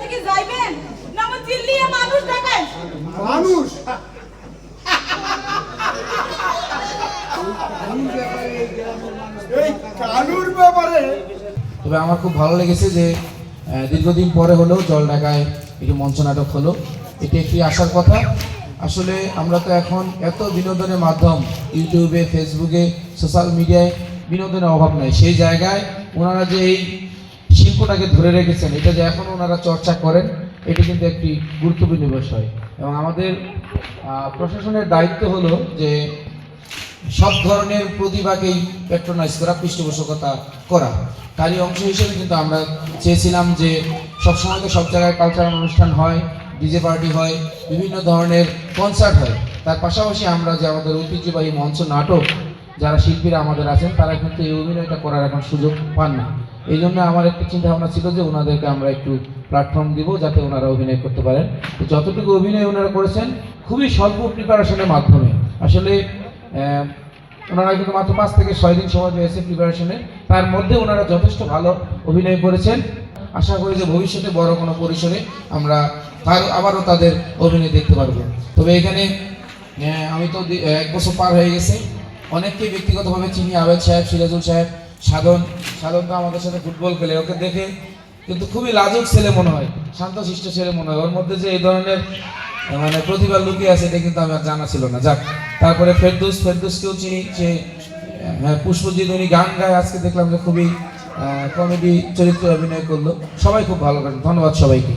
থেকে যাইবেন না আমার চিল্লিয়ে মানুষ মানুষ? এই কানুর ব্যাপারে। তবে আমার খুব ভালো লেগেছে যে দীর্ঘদিন পরে হলেও জল ঢাকায় একটি মঞ্চ নাটক হলো। এটি একটি আসার কথা। আসলে আমরা তো এখন এত বিনোদনের মাধ্যম ইউটিউবে ফেসবুকে সোশ্যাল মিডিয়ায় বিনোদনের অভাব নাই। সেই জায়গায় ওনারা যে এই শিল্পটাকে ধরে রেখেছেন, এটা যে এখন ওনারা চর্চা করেন, এটি কিন্তু একটি গুরুত্বপূর্ণ বিষয়। এবং আমাদের প্রশাসনের দায়িত্ব হলো যে সব ধরনের প্রতিভাকেই প্যাট্রোনাইজ করা, পৃষ্ঠপোষকতা করা। তারই অংশ হিসেবে কিন্তু আমরা চেয়েছিলাম যে সবসময় তো সব জায়গায় কালচারাল অনুষ্ঠান হয় ডিজে পার্টি হয়, বিভিন্ন ধরনের কনসার্ট হয়। তার পাশাপাশি আমরা যে আমাদের ঐতিহ্যবাহী মঞ্চ নাটক, যারা শিল্পীরা আমাদের আছেন, তারা কিন্তু এই অভিনয়টা করার এখন সুযোগ পান না। এই জন্য আমার একটা ভাবনা ছিল যে ওনাদেরকে আমরা একটু প্ল্যাটফর্ম দিব যাতে ওনারা অভিনয় করতে পারেন। যতটুকু অভিনয় ওনারা করেছেন, খুবই স্বল্প প্রিপারেশনের মাধ্যমে। আসলে ওনারা কিন্তু মাত্র পাঁচ থেকে ছয় দিন সময় পেয়েছে প্রিপারেশনে তার মধ্যে ওনারা যথেষ্ট ভালো অভিনয় করেছেন। আশা করি যে ভবিষ্যতে বড় কোনো পরিসরে আমরা তার, আবারও তাদের অভিনয় দেখতে পারব। তবে এখানে আমি তো এক বছর পার হয়ে গেছে। অনেককে ব্যক্তিগতভাবে চিনি আবেদ সাহেব, সিরাজুল সাহেব সাধন সাধন তো আমাদের সাথে ফুটবল খেলে। ওকে দেখে কিন্তু খুবই লাজুক ছেলে মনে হয়, শান্তশিষ্ট ছেলে মনে হয়। ওর মধ্যে যে এই ধরনের মানে প্রতিভা লুকিয়ে আছে, এটা কিন্তু আমার জানা ছিল না। যাক, তারপরে ফেরদৌস, ফেরদুসকেও চিনি, সে হ্যাঁ পুষ্পজিৎ, উনি গান গায়। আজকে দেখলাম যে খুবই কমেডি চরিত্রে অভিনয় করল। সবাই খুব ভালো করেন ধন্যবাদ সবাইকে।